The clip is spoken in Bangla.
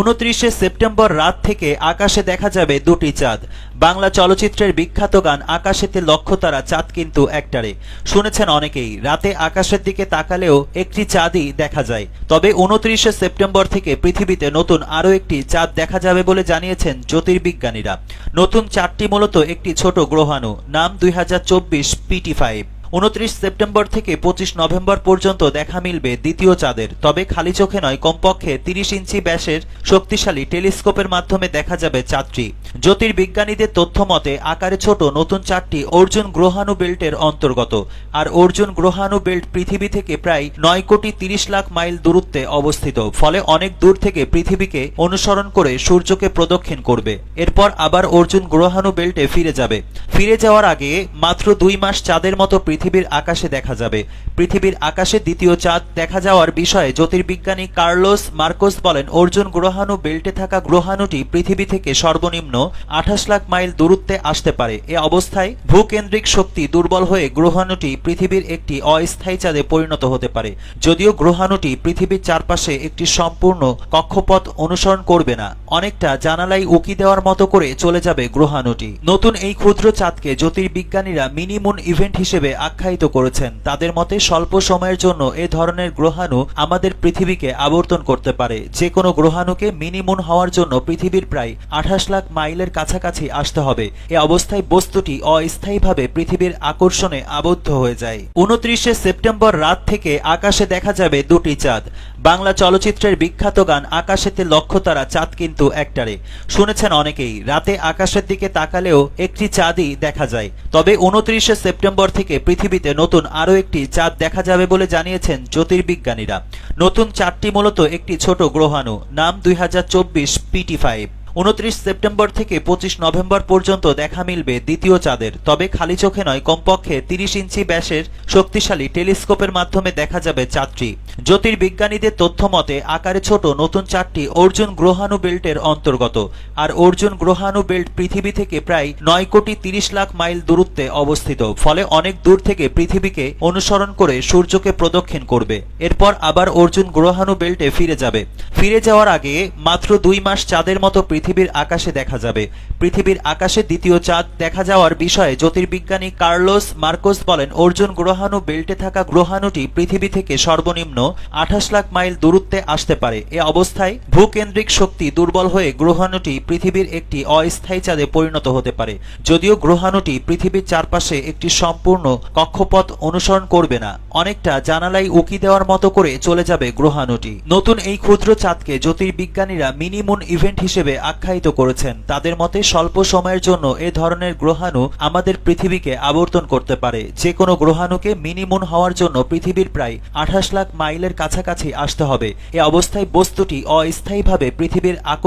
উনত্রিশে সেপ্টেম্বর রাত থেকে আকাশে দেখা যাবে দুটি চাঁদ। বাংলা চলচ্চিত্রের বিখ্যাত গান আকাশেতে লক্ষ্যতারা চাঁদ কিন্তু একটারে। শুনেছেন অনেকেই, রাতে আকাশের দিকে তাকালেও একটি চাঁদই দেখা যায়। তবে উনত্রিশে সেপ্টেম্বর থেকে পৃথিবীতে নতুন আরও একটি চাঁদ দেখা যাবে বলে জানিয়েছেন জ্যোতির্বিজ্ঞানীরা। নতুন চাঁদটি মূলত একটি ছোট গ্রহাণু, নাম দুই হাজার চব্বিশ পিটি ফাইভ উনত্রিশ সেপ্টেম্বর থেকে পঁচিশ নভেম্বর পর্যন্ত দেখা মিলবে দ্বিতীয় চাঁদের। তবে খালি চোখে নয়, কমপক্ষে তিরিশ ইঞ্চি ব্যাসের শক্তিশালী টেলিস্কোপের মাধ্যমে দেখা যাবে চাঁদটি। জ্যোতির্বিজ্ঞানীদের তথ্য মতে, আকারে ছোট নতুন চাঁদটি অর্জুন গ্রহাণু বেল্টের অন্তর্গত। আর অর্জুন গ্রহাণু বেল্ট পৃথিবী থেকে প্রায় নয় কোটি তিরিশ লাখ মাইল দূরত্বে অবস্থিত। ফলে অনেক দূর থেকে পৃথিবীকে অনুসরণ করে সূর্যকে প্রদক্ষিণ করবে। এরপর আবার অর্জুন গ্রহাণু বেল্টে ফিরে যাবে। ফিরে যাওয়ার আগে মাত্র দুই মাস চাঁদের মতো পৃথিবীর আকাশে দেখা যাবে। পৃথিবীর আকাশে দ্বিতীয় চাঁদ দেখা যাওয়ার বিষয়ে জ্যোতির্বিজ্ঞানী কার্লোস মার্কোস বলেন, অর্জুন গ্রহাণু বেল্টে থাকা গ্রহাণুটি পৃথিবী থেকে সর্বনিম্ন আঠাশ লাখ মাইল দূরত্বে আসতে পারে। এ অবস্থায় ভূকেন্দ্রিক শক্তি দুর্বল হয়ে গ্রহাণুটি পৃথিবীর একটি অস্থায়ী চাঁদে পরিণত হতে পারে। যদিও গ্রহাণুটি পৃথিবীর চারপাশে একটি সম্পূর্ণ কক্ষপথ অনুসরণ করবে না। অনেকটা জানালাই উকি দেওয়ার মতো করে চলে যাবে গ্রহাণুটি। নতুন এই ক্ষুদ্র চাঁদকে জ্যোতির্বিজ্ঞানীরা মিনিমুন ইভেন্ট হিসেবে আখ্যায়িত করেছেন। তাদের মতে, স্বল্প সময়ের জন্য এ ধরনের গ্রহাণু আমাদের পৃথিবীকে আবর্তন করতে পারে। যে কোনো গ্রহাণুকে মিনি মুন হওয়ার জন্য পৃথিবীর প্রায় আঠাশ লাখ মাইলের কাছাকাছি আসতে হবে। এ অবস্থায় বস্তুটি অস্থায়ীভাবে পৃথিবীর আকর্ষণে আবদ্ধ হয়ে যায়। উনত্রিশে সেপ্টেম্বর রাত থেকে আকাশে দেখা যাবে দুটি চাঁদ। বাংলা চলচ্চিত্রের বিখ্যাত গান আকাশেতে লক্ষ্যতারা চাঁদ কিন্তু একটারে। শুনেছেন অনেকেই, রাতে আকাশের দিকে তাকালেও একটি চাঁদই দেখা যায়। তবে উনত্রিশে সেপ্টেম্বর থেকে পৃথিবীতে নতুন আরও একটি চাঁদ দেখা যাবে বলে জানিয়েছেন জ্যোতির্বিজ্ঞানীরা। নতুন চাঁদটি মূলত একটি ছোট গ্রহাণু, নাম দুই হাজার চব্বিশ পিটি ফাইভ উনত্রিশ সেপ্টেম্বর থেকে পঁচিশ নভেম্বর পর্যন্ত দেখা মিলবে দ্বিতীয় চাঁদের। তবে খালি চোখে নয়, কমপক্ষে তিরিশ ইঞ্চি ব্যাসের শক্তিশালী টেলিস্কোপের মাধ্যমে দেখা যাবে চাঁদটি। জ্যোতির্বিজ্ঞানীদের তথ্য মতে, আকারে ছোট নতুন চাঁদটি অর্জুন গ্রহাণু বেল্টের অন্তর্গত। আর অর্জুন গ্রহাণু বেল্ট পৃথিবী থেকে প্রায় নয় কোটি তিরিশ লাখ মাইল দূরত্বে অবস্থিত। ফলে অনেক দূর থেকে পৃথিবীকে অনুসরণ করে সূর্যকে প্রদক্ষিণ করবে। এরপর আবার অর্জুন গ্রহাণু বেল্টে ফিরে যাবে। ফিরে যাওয়ার আগে মাত্র দুই মাস চাঁদের মতো পৃথিবীর আকাশে দেখা যাবে। পৃথিবীর আকাশে দ্বিতীয় চাঁদ দেখা যাওয়ার বিষয়ে জ্যোতির্বিজ্ঞানী কার্লোস মার্কোস বলেন, অর্জুন গ্রহাণু বেল্টে থাকা গ্রহাণুটি পৃথিবী থেকে সর্বনিম্ন আঠাশ লাখ মাইল দূরত্বে আসতে পারে। এ অবস্থায় ভূকেন্দ্রিক শক্তি দুর্বল হয়ে গ্রহাণুটি পৃথিবীর একটি অস্থায়ী চাঁদে পরিণত হতে পারে। যদিও গ্রহাণুটি পৃথিবীর চারপাশে একটি সম্পূর্ণ কক্ষপথ অনুসরণ করবে না। অনেকটা জানালাই উকি দেওয়ার মতো করে চলে যাবে গ্রহাণুটি। নতুন এই ক্ষুদ্র চাঁদকে জ্যোতির্বিজ্ঞানীরা মিনিমুন ইভেন্ট হিসেবে আখ্যায়িত করেছেন। তাদের মতে স্বল্প সময়ের জন্য এ ধরনের গ্রহাণু আমাদের পৃথিবীকে আবর্তন করতে পারে। যে কোনো গ্রহাণুকে মিনিমুন হওয়ার জন্য পৃথিবীর প্রায় আঠাশ লাখ মাইলের কাছাকাছি আসতে হবে। এ অবস্থায় বস্তুটি অস্থায়ীভাবে পৃথিবীর